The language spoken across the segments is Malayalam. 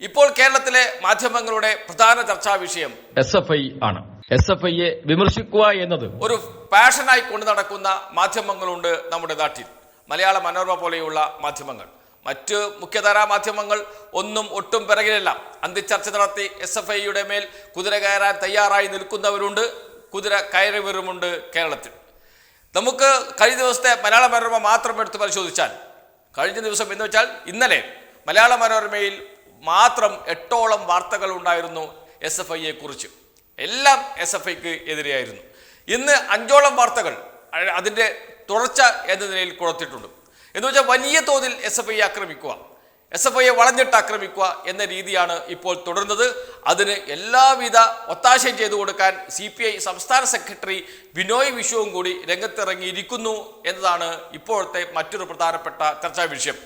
ഇപ്പോൾ കേരളത്തിലെ മാധ്യമങ്ങളുടെ പ്രധാന ചർച്ചാ വിഷയം എസ് എഫ് ഐ ആണ്. എസ് എഫ് ഐയെ വിമർശിക്കുക എന്നത് ഒരു പാഷനായി കൊണ്ടു നടക്കുന്ന മാധ്യമങ്ങളുണ്ട് നമ്മുടെ നാട്ടിൽ. മലയാള മനോരമ പോലെയുള്ള മാധ്യമങ്ങൾ. മറ്റ് മുഖ്യധാരാ മാധ്യമങ്ങൾ ഒന്നും ഒട്ടും പിറകിലല്ല. അന്തിച്ചർച്ച നടത്തി എസ് എഫ് ഐയുടെ മേൽ കുതിര കയറാൻ തയ്യാറായി നിൽക്കുന്നവരുണ്ട് കുതിര കയറിവരുമുണ്ട് കേരളത്തിൽ. നമുക്ക് കഴിഞ്ഞ ദിവസത്തെ മലയാള മനോരമ മാത്രം എടുത്ത് പരിശോധിച്ചാൽ കഴിഞ്ഞ ദിവസം എന്ന് വെച്ചാൽ ഇന്നലെ മലയാള മനോരമയിൽ മാത്രം എട്ടോളം വാർത്തകൾ ഉണ്ടായിരുന്നു എസ് എഫ് ഐയെ കുറിച്ച്. എല്ലാം എസ് എഫ് ഐക്ക് എതിരെയായിരുന്നു. ഇന്ന് അഞ്ചോളം വാർത്തകൾ അതിന്റെ തുടർച്ച എന്ന നിലയിൽ കൊടുത്തിട്ടുണ്ട്. എന്ന് വെച്ചാൽ വലിയ തോതിൽ എസ് എഫ് ഐ ആക്രമിക്കുക എസ് എഫ് ഐയെ വളഞ്ഞിട്ട് ആക്രമിക്കുക എന്ന രീതിയാണ് ഇപ്പോൾ തുടരുന്നത്. അതിന് എല്ലാവിധ ഒത്താശയും ചെയ്തു കൊടുക്കാൻ സി പി ഐ സംസ്ഥാന സെക്രട്ടറി ബിനോയ് വിശ്വവും കൂടി രംഗത്തിറങ്ങിയിരിക്കുന്നു എന്നതാണ് ഇപ്പോഴത്തെ മറ്റൊരു പ്രധാനപ്പെട്ട ചർച്ചാ വിഷയം.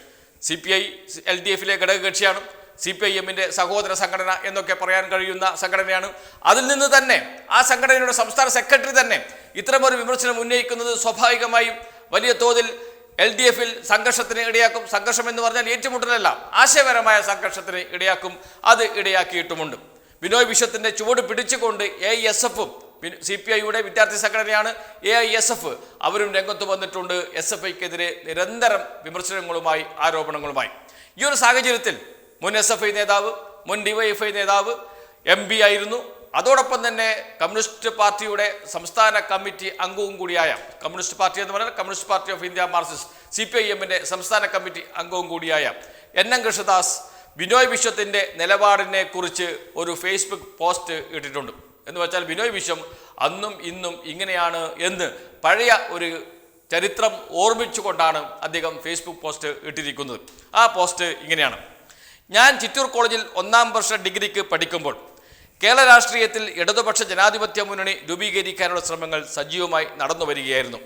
C P I L D എഫിലെ ഘടകകക്ഷിയാണ്. സി പി ഐ എമ്മിന്റെ സഹോദര സംഘടന എന്നൊക്കെ പറയാൻ കഴിയുന്ന സംഘടനയാണ്. അതിൽ നിന്ന് തന്നെ ആ സംഘടനയുടെ സംസ്ഥാന സെക്രട്ടറി തന്നെ ഇത്തരമൊരു വിമർശനം ഉന്നയിക്കുന്നത് സ്വാഭാവികമായും വലിയ തോതിൽ എൽ ഡി എഫിൽ സംഘർഷത്തിന് ഇടയാക്കും. സംഘർഷം എന്ന് പറഞ്ഞാൽ ഏറ്റുമുട്ടലല്ല ആശയപരമായ സംഘർഷത്തിന് ഇടയാക്കും. അത് ഇടയാക്കിയിട്ടുമുണ്ട്. ബിനോയ് വിശ്വത്തിന്റെ ചുവട് പിടിച്ചുകൊണ്ട് എ എസ് എഫും സി പി ഐയുടെ വിദ്യാർത്ഥി സംഘടനയാണ് എ ഐ എസ് എഫ് അവരും രംഗത്ത് വന്നിട്ടുണ്ട്. എസ് എഫ് ഐക്കെതിരെ നിരന്തരം വിമർശനങ്ങളുമായി ആരോപണങ്ങളുമായി. ഈ ഒരു സാഹചര്യത്തിൽ മുൻ എസ് എഫ് ഐ നേതാവ് മുൻ ഡിവൈഎഫ്ഐ നേതാവ് എം പി ആയിരുന്നു. അതോടൊപ്പം തന്നെ കമ്മ്യൂണിസ്റ്റ് പാർട്ടിയുടെ സംസ്ഥാന കമ്മിറ്റി അംഗവും കൂടിയായ കമ്മ്യൂണിസ്റ്റ് പാർട്ടി എന്ന് പറഞ്ഞാൽ communist party of India Marxist C P I എമ്മിന്റെ സംസ്ഥാന കമ്മിറ്റി അംഗവും കൂടിയായ എൻ എം കൃഷ്ണദാസ് ബിനോയ് വിശ്വത്തിന്റെ നിലപാടിനെ കുറിച്ച് ഒരു ഫേസ്ബുക്ക് പോസ്റ്റ് ഇട്ടിട്ടുണ്ട്. എന്ന് വെച്ചാൽ ബിനോയ് വിശ്വം അന്നും ഇന്നും ഇങ്ങനെയാണ് എന്ന് പഴയ ഒരു ചരിത്രം ഓർമ്മിച്ചുകൊണ്ടാണ് അദ്ദേഹം ഫേസ്ബുക്ക് പോസ്റ്റ് ഇട്ടിരിക്കുന്നത്. ആ പോസ്റ്റ് ഇങ്ങനെയാണ്. ഞാൻ ചിറ്റൂർ കോളേജിൽ ഒന്നാം വർഷ ഡിഗ്രിക്ക് പഠിക്കുമ്പോൾ കേരള രാഷ്ട്രീയത്തിൽ ഇടതുപക്ഷ ജനാധിപത്യ മുന്നണി രൂപീകരിക്കാനുള്ള ശ്രമങ്ങൾ സജീവമായി നടന്നു വരികയായിരുന്നു.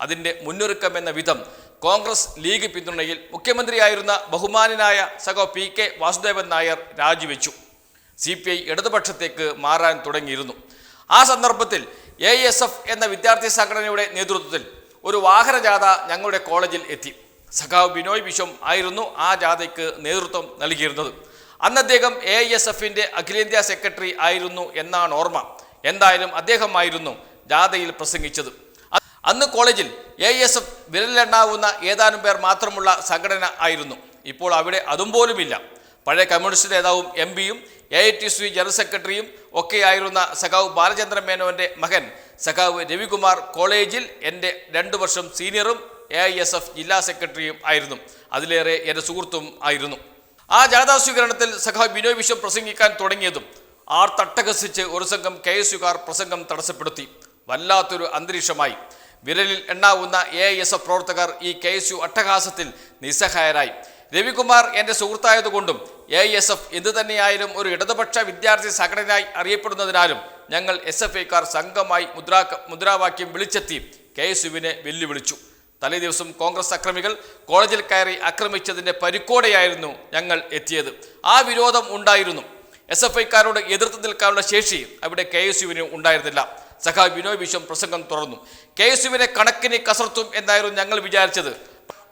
അതിന്റെ മുന്നൊരുക്കം എന്ന വിധം കോൺഗ്രസ് ലീഗ് പിന്തുണയിൽ മുഖ്യമന്ത്രിയായിരുന്ന ബഹുമാനായ സഖോ പി കെ വാസുദേവൻ നായർ രാജിവെച്ചു. സി പി ഐ ഇടതുപക്ഷത്തേക്ക് മാറാൻ തുടങ്ങിയിരുന്നു. ആ സന്ദർഭത്തിൽ എ എസ് എഫ് എന്ന വിദ്യാർത്ഥി സംഘടനയുടെ നേതൃത്വത്തിൽ ഒരു വാഹനജാഥ ഞങ്ങളുടെ കോളേജിൽ എത്തി. സഖാവ് ബിനോയ് വിശ്വം ആയിരുന്നു ആ ജാഥയ്ക്ക് നേതൃത്വം നൽകിയിരുന്നത്. അന്ന് അദ്ദേഹം എ എസ് എഫിന്റെ അഖിലേന്ത്യാ സെക്രട്ടറി ആയിരുന്നു എന്നാണ് ഓർമ്മ. എന്തായാലും അദ്ദേഹമായിരുന്നു ജാഥയിൽ പ്രസംഗിച്ചത്. അന്ന് കോളേജിൽ എ എസ് എഫ് വിരലിലെണ്ണാവുന്ന ഏതാനും പേർ മാത്രമുള്ള സംഘടന ആയിരുന്നു. ഇപ്പോൾ അവിടെ അതും പോലുമില്ല. പഴയ കമ്മ്യൂണിസ്റ്റ് നേതാവും എം പിയും A I T C general സെക്രട്ടറിയും ഒക്കെയായിരുന്ന സഖാവ് ബാലചന്ദ്രൻ മേനോന്റെ മകൻ സഖാവ് രവികുമാർ കോളേജിൽ എന്റെ രണ്ടു വർഷം സീനിയറും എ ഐ എസ് എഫ് ജില്ലാ സെക്രട്ടറിയും ആയിരുന്നു. അതിലേറെ എന്റെ സുഹൃത്തും ആയിരുന്നു. ആ ജാഥാ സ്വീകരണത്തിൽ സഖാ ബിനോയ് വിശ്വം പ്രസംഗിക്കാൻ തുടങ്ങിയതും ആർ തട്ടകസിച്ച് ഒരു സംഘം കെ എസ് യുകാർ പ്രസംഗം തടസ്സപ്പെടുത്തി. വല്ലാത്തൊരു അന്തരീക്ഷമായി. വിരലിൽ എണ്ണാവുന്ന എ ഐ എസ് എഫ് പ്രവർത്തകർ ഈ കെ എസ് യു അട്ടഹാസത്തിൽ നിസ്സഹായരായി. രവികുമാർ എന്റെ സുഹൃത്തായതുകൊണ്ടും എ എസ് എഫ് എന്തു തന്നെയായാലും ഒരു ഇടതുപക്ഷ വിദ്യാർത്ഥി സംഘടനയായി അറിയപ്പെടുന്നതിനാലും ഞങ്ങൾ എസ് എഫ് ഐക്കാർ സംഘമായി മുദ്രാ മുദ്രാവാക്യം വിളിച്ചെത്തി കെ എസ് യുവിനെ വെല്ലുവിളിച്ചു. തലേ ദിവസം കോൺഗ്രസ് അക്രമികൾ കോളേജിൽ കയറി ആക്രമിച്ചതിന്റെ പരിക്കോടെയായിരുന്നു ഞങ്ങൾ എത്തിയത്. ആ വിരോധം ഉണ്ടായിരുന്നു. എസ് എഫ് ഐക്കാരോട് എതിർത്ത് നിൽക്കാനുള്ള ശേഷി അവിടെ കെ എസ് യുവിന് ഉണ്ടായിരുന്നില്ല. സഖാ വിനോയ് വിശ്വം പ്രസംഗം തുടർന്നു കെ എസ് യുവിനെ കണക്കിന് കസർത്തും എന്നായിരുന്നു ഞങ്ങൾ വിചാരിച്ചത്.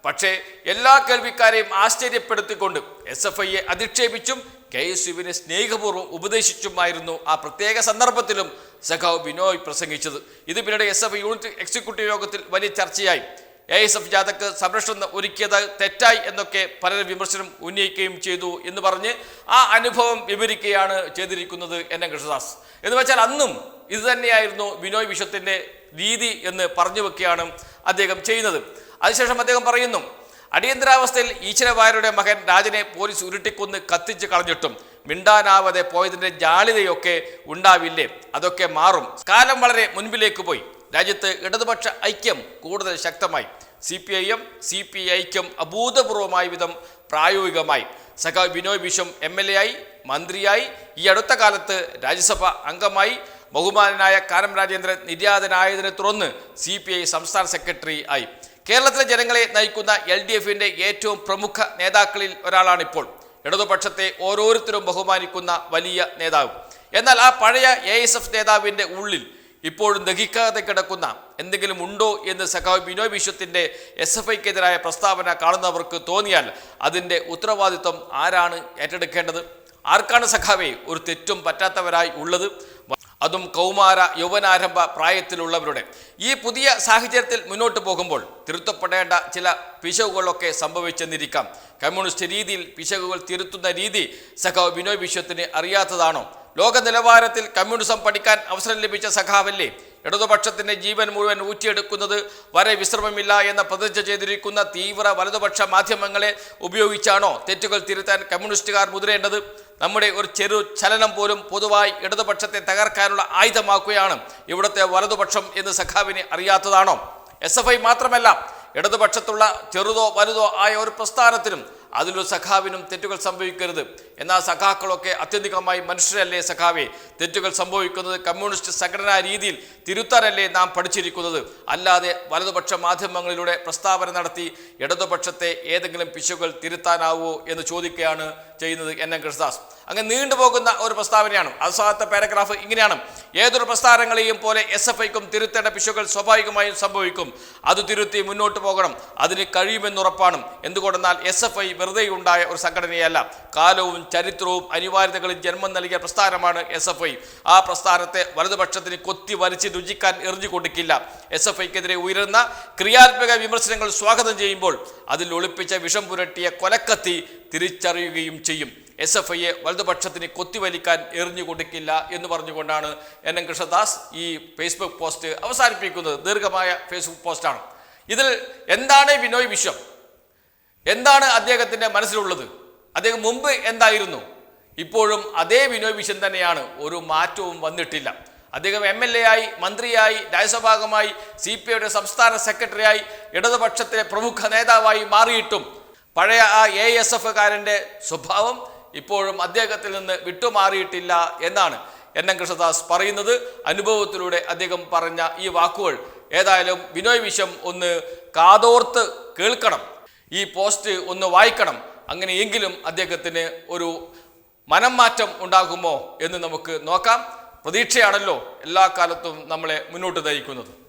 പക്ഷേ എല്ലാ കേൾവിക്കാരെയും ആശ്ചര്യപ്പെടുത്തിക്കൊണ്ട് എസ് എഫ് ഐയെ അധിക്ഷേപിച്ചും കെ എസ് യുവിനെ സ്നേഹപൂർവം ഉപദേശിച്ചുമായിരുന്നു ആ പ്രത്യേക സന്ദർഭത്തിലും സഖാവ് ബിനോയ് പ്രസംഗിച്ചത്. ഇത് പിന്നീട് എസ് എഫ് യൂണിറ്റ് എക്സിക്യൂട്ടീവ് യോഗത്തിൽ വലിയ ചർച്ചയായി. എ എസ് എഫ് ജാഥക്ക് സംരക്ഷണം ഒരുക്കിയത് തെറ്റായി എന്നൊക്കെ പലരും വിമർശനം ഉന്നയിക്കുകയും ചെയ്തു എന്ന് പറഞ്ഞ് ആ അനുഭവം വിവരിക്കുകയാണ് ചെയ്തിരിക്കുന്നത് എൻ എൻ കൃഷ്ണദാസ്. എന്ന് വെച്ചാൽ അന്നും ഇത് തന്നെയായിരുന്നു ബിനോയ് വിശ്വത്തിന്റെ രീതി എന്ന് പറഞ്ഞു വെക്കുകയാണ് അദ്ദേഹം ചെയ്യുന്നത്. അതിനുശേഷം അദ്ദേഹം പറയുന്നു അടിയന്തരാവസ്ഥയിൽ ഈശ്വരവാര്യരുടെ മകൻ രാജനെ പോലീസ് ഉരുട്ടിക്കൊന്ന് കത്തിച്ച് കളഞ്ഞിട്ടും മിണ്ടാനാവാതെ പോയതിന്റെ ജാളിതയൊക്കെ ഉണ്ടാവില്ലേ? അതൊക്കെ മാറും. കാലം വളരെ മുൻപിലേക്ക് പോയി. രാജ്യത്ത് ഇടതുപക്ഷ ഐക്യം കൂടുതൽ ശക്തമായി. C P I M C P ഐക്കും അഭൂതപൂർവമായ വിധം പ്രായോഗികമായി. സഖാവ് Binoy Viswam M L A ആയി മന്ത്രിയായി ഈ അടുത്ത കാലത്ത് രാജ്യസഭ അംഗമായി ബഹുമാനായ കാനം രാജേന്ദ്രൻ നിര്യാതനായതിനെ തുടർന്ന് സി പി ഐ സംസ്ഥാന സെക്രട്ടറി ആയി. കേരളത്തിലെ ജനങ്ങളെ നയിക്കുന്ന എൽ ഡി എഫിന്റെ ഏറ്റവും പ്രമുഖ നേതാക്കളിൽ ഒരാളാണിപ്പോൾ. ഇടതുപക്ഷത്തെ ഓരോരുത്തരും ബഹുമാനിക്കുന്ന വലിയ നേതാവ്. എന്നാൽ ആ പഴയ എ എസ് എഫ് നേതാവിന്റെ ഉള്ളിൽ ഇപ്പോഴും ദഹിക്കാതെ കിടക്കുന്ന എന്തെങ്കിലും ഉണ്ടോ എന്ന് സഖാവ് ബിനോയ് വിശ്വത്തിന്റെ എസ് എഫ് ഐക്കെതിരായ പ്രസ്താവന കാണുന്നവർക്ക് തോന്നിയാൽ അതിന്റെ ഉത്തരവാദിത്വം ആരാണ് ഏറ്റെടുക്കേണ്ടത്? ആർക്കാണ് സഖാവേ ഒരു തെറ്റും പറ്റാത്തവരായി ഉള്ളത്? അതും കൗമാര യൗവനാരംഭ പ്രായത്തിലുള്ളവരുടെ. ഈ പുതിയ സാഹചര്യത്തിൽ മുന്നോട്ട് പോകുമ്പോൾ തിരുത്തപ്പെടേണ്ട ചില പിശകുകളൊക്കെ സംഭവിച്ചെന്നിരിക്കാം. കമ്മ്യൂണിസ്റ്റ് രീതിയിൽ പിശകുകൾ തിരുത്തുന്ന രീതി സഖാവ് ബിനോയ് വിശ്വത്തിന് അറിയാത്തതാണോ? ലോക നിലവാരത്തിൽ കമ്മ്യൂണിസം പഠിക്കാൻ അവസരം ലഭിച്ച സഖാവല്ലേ? ഇടതുപക്ഷത്തിന്റെ ജീവൻ മുഴുവൻ ഊറ്റിയെടുക്കുന്നത് വരെ വിശ്രമമില്ല എന്ന പ്രതിജ്ഞ ചെയ്തിരിക്കുന്ന തീവ്ര വലതുപക്ഷ മാധ്യമങ്ങളെ ഉപയോഗിച്ചാണോ തെറ്റുകൾ തിരുത്താൻ കമ്മ്യൂണിസ്റ്റുകാർ മുതിരേണ്ടത്? നമ്മുടെ ഒരു ചെറു ചലനം പോലും പൊതുവായി ഇടതുപക്ഷത്തെ തകർക്കാനുള്ള ആയുധമാക്കുകയാണ് ഇവിടുത്തെ വലതുപക്ഷം എന്ന് സഖാവിനെ അറിയാത്തതാണോ? എസ് എഫ് ഐ മാത്രമല്ല ഇടതുപക്ഷത്തുള്ള ചെറുതോ വലുതോ ആയ ഒരു പ്രസ്ഥാനത്തിനും അതിലൊരു സഖാവിനും തെറ്റുകൾ സംഭവിക്കരുത്. എന്നാൽ സഖാക്കളൊക്കെ അത്യന്തികമായി മനുഷ്യരല്ലേ സഖാവെ? തെറ്റുകൾ സംഭവിക്കുന്നത് കമ്മ്യൂണിസ്റ്റ് സംഘടനാ രീതിയിൽ തിരുത്താനല്ലേ നാം പഠിച്ചിരിക്കുന്നത്. അല്ലാതെ വലതുപക്ഷ മാധ്യമങ്ങളിലൂടെ പ്രസ്താവന നടത്തി ഇടതുപക്ഷത്തെ ഏതെങ്കിലും പിശുകൾ തിരുത്താനാവോ എന്ന് ചോദിക്കുകയാണ് ചെയ്യുന്നത് എൻ എൻ കൃഷ്ണദാസ്. അങ്ങനെ നീണ്ടുപോകുന്ന ഒരു പ്രസ്താവനയാണ്. അവസാനത്തെ പാരഗ്രാഫ് ഇങ്ങനെയാണ്. ഏതൊരു പ്രസ്ഥാനങ്ങളെയും പോലെ എസ് എഫ് ഐക്കും തിരുത്തേണ്ട പിശുകൾ സ്വാഭാവികമായും സംഭവിക്കും. അത് തിരുത്തി മുന്നോട്ട് പോകണം. അതിന് കഴിയുമെന്നുറപ്പാണ്. എന്തുകൊണ്ടെന്നാൽ എസ് എഫ് ഐ വെറുതെ ഉണ്ടായ ഒരു സംഘടനയല്ല. കാലവും ചരിത്രവും അനിവാര്യതകളും ജന്മം നൽകിയ പ്രസ്ഥാനമാണ് എസ് എഫ് ഐ ആ പ്രസ്ഥാനത്തെ വലതുപക്ഷത്തിന് കൊത്തി വലിച്ച് രുചിക്കാൻ എറിഞ്ഞു കൊടുക്കില്ല. എസ് എഫ് ഐക്കെതിരെ ഉയരുന്ന ക്രിയാത്മക വിമർശനങ്ങൾ സ്വാഗതം ചെയ്യുമ്പോൾ അതിൽ ഒളിപ്പിച്ച വിഷം പുരട്ടിയ കൊലക്കത്തി തിരിച്ചറിയുകയും ചെയ്യും. എസ് എഫ് ഐയെ വലതുപക്ഷത്തിന് കൊത്തിവലിക്കാൻ എറിഞ്ഞു കൊടുക്കില്ല എന്ന് പറഞ്ഞുകൊണ്ടാണ് എൻ. എൻ. കൃഷ്ണദാസ് ഈ ഫേസ്ബുക്ക് പോസ്റ്റ് അവസാനിപ്പിക്കുന്നത്. ദീർഘമായ ഫേസ്ബുക്ക് പോസ്റ്റാണ് ഇതിൽ എന്താണ് വിനോയ് വിശ്വം? എന്താണ് അദ്ദേഹത്തിന്റെ മനസ്സിലുള്ളത്? അദ്ദേഹം മുമ്പ് എന്തായിരുന്നു? ഇപ്പോഴും അതേ ബിനോയ് വിശ്വൻ തന്നെയാണ്. ഒരു മാറ്റവും വന്നിട്ടില്ല. അദ്ദേഹം എം എൽ എ ആയി മന്ത്രിയായി രാജ്യസഭാംഗമായി സി പി ഐയുടെ സംസ്ഥാന സെക്രട്ടറിയായി ഇടതുപക്ഷത്തിലെ പ്രമുഖ നേതാവായി മാറിയിട്ടും പഴയ ആ എ എസ് എഫുകാരന്റെ സ്വഭാവം ഇപ്പോഴും അദ്ദേഹത്തിൽ നിന്ന് വിട്ടുമാറിയിട്ടില്ല എന്നാണ് എൻ എൻ കൃഷ്ണദാസ് പറയുന്നത്. അനുഭവത്തിലൂടെ അദ്ദേഹം പറഞ്ഞ ഈ വാക്കുകൾ ഏതായാലും വിനോയ് വിശ്വം ഒന്ന് കാതോർത്ത് കേൾക്കണം. ഈ പോസ്റ്റ് ഒന്ന് വായിക്കണം. അങ്ങനെയെങ്കിലും അദ്ദേഹത്തിന് ഒരു മനം മാറ്റം ഉണ്ടാകുമോ എന്ന് നമുക്ക് നോക്കാം. പ്രതീക്ഷയാണല്ലോ എല്ലാ കാലത്തും നമ്മളെ മുന്നോട്ട് നയിക്കുന്നത്.